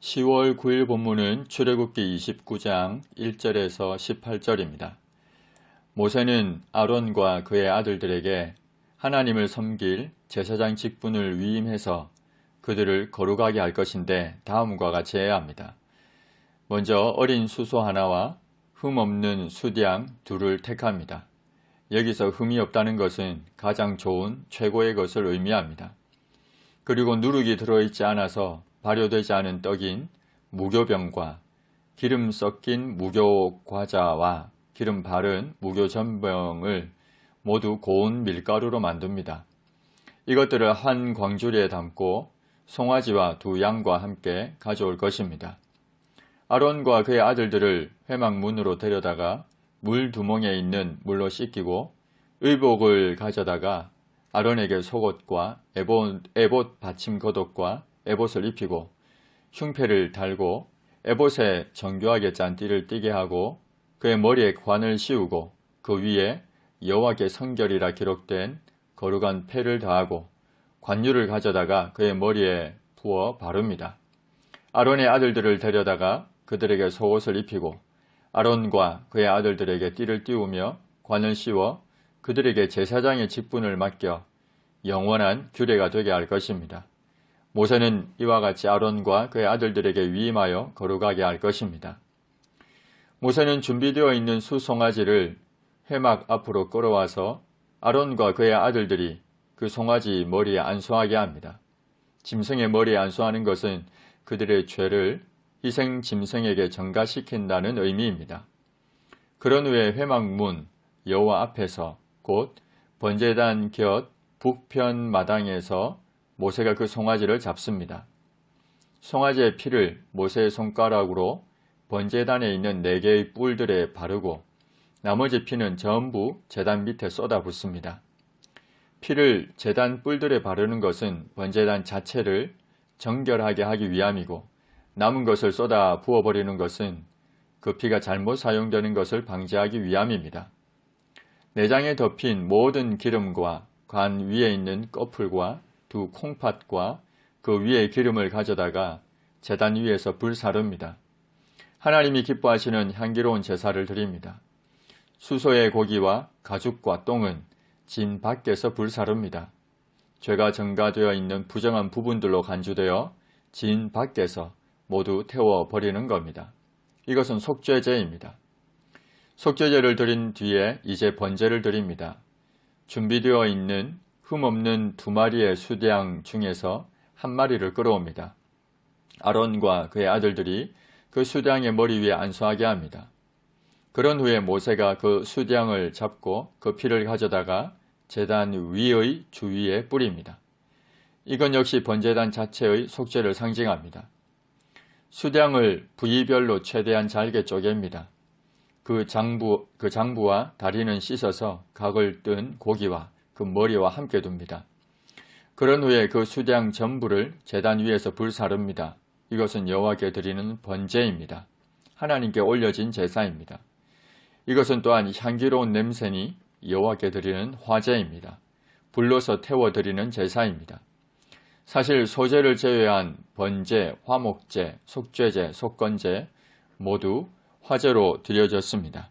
10월 9일 본문은 출애굽기 29장 1절에서 18절입니다. 모세는 아론과 그의 아들들에게 하나님을 섬길 제사장 직분을 위임해서 그들을 거룩하게 할 것인데 다음과 같이 해야 합니다. 먼저 어린 수소 하나와 흠 없는 수디양 둘을 택합니다. 여기서 흠이 없다는 것은 가장 좋은 최고의 것을 의미합니다. 그리고 누룩이 들어있지 않아서 발효되지 않은 떡인 무교병과 기름 섞인 무교과자와 기름 바른 무교전병을 모두 고운 밀가루로 만듭니다. 이것들을 한 광주리에 담고 송아지와 두 양과 함께 가져올 것입니다. 아론과 그의 아들들을 회막문으로 데려다가 물 두멍에 있는 물로 씻기고 의복을 가져다가 아론에게 속옷과 에봇, 에봇 받침 겉옷과 에봇을 입히고 흉패를 달고 에봇에 정교하게 짠 띠를 띠게 하고 그의 머리에 관을 씌우고 그 위에 여호와께 성결이라 기록된 거룩한 패를 더하고 관유를 가져다가 그의 머리에 부어 바릅니다. 아론의 아들들을 데려다가 그들에게 속옷을 입히고 아론과 그의 아들들에게 띠를 띄우며 관을 씌워 그들에게 제사장의 직분을 맡겨 영원한 규례가 되게 할 것입니다. 모세는 이와 같이 아론과 그의 아들들에게 위임하여 거룩하게 할 것입니다. 모세는 준비되어 있는 수송아지를 회막 앞으로 끌어와서 아론과 그의 아들들이 그 송아지 머리에 안수하게 합니다. 짐승의 머리에 안수하는 것은 그들의 죄를 희생 짐승에게 전가시킨다는 의미입니다. 그런 후에 회막문 여호와 앞에서 곧 번제단 곁 북편 마당에서 모세가 그 송아지를 잡습니다. 송아지의 피를 모세의 손가락으로 번제단에 있는 네 개의 뿔들에 바르고 나머지 피는 전부 재단 밑에 쏟아붓습니다. 피를 재단 뿔들에 바르는 것은 번제단 자체를 정결하게 하기 위함이고 남은 것을 쏟아 부어버리는 것은 그 피가 잘못 사용되는 것을 방지하기 위함입니다. 내장에 덮인 모든 기름과 관 위에 있는 꺼풀과 두 콩팥과 그 위에 기름을 가져다가 재단 위에서 불사릅니다. 하나님이 기뻐하시는 향기로운 제사를 드립니다. 수소의 고기와 가죽과 똥은 진 밖에서 불사릅니다. 죄가 증가되어 있는 부정한 부분들로 간주되어 진 밖에서 모두 태워버리는 겁니다. 이것은 속죄제입니다. 속죄제를 드린 뒤에 이제 번제를 드립니다. 준비되어 있는 흠없는 두 마리의 수대양 중에서 한 마리를 끌어옵니다. 아론과 그의 아들들이 그 수대양의 머리 위에 안수하게 합니다. 그런 후에 모세가 그 수대양을 잡고 그 피를 가져다가 재단 위의 주위에 뿌립니다. 이건 역시 번제단 자체의 속죄를 상징합니다. 수량을 부위별로 최대한 잘게 쪼갭니다. 그 장부, 그 장부와 다리는 씻어서 각을 뜬 고기와 그 머리와 함께 둡니다. 그런 후에 그 수량 전부를 재단 위에서 불사릅니다. 이것은 여호와께 드리는 번제입니다. 하나님께 올려진 제사입니다. 이것은 또한 향기로운 냄새니 여호와께 드리는 화제입니다. 불로서 태워 드리는 제사입니다. 사실 소재를 제외한 번제, 화목제, 속죄제, 속건제 모두 화제로 드려졌습니다.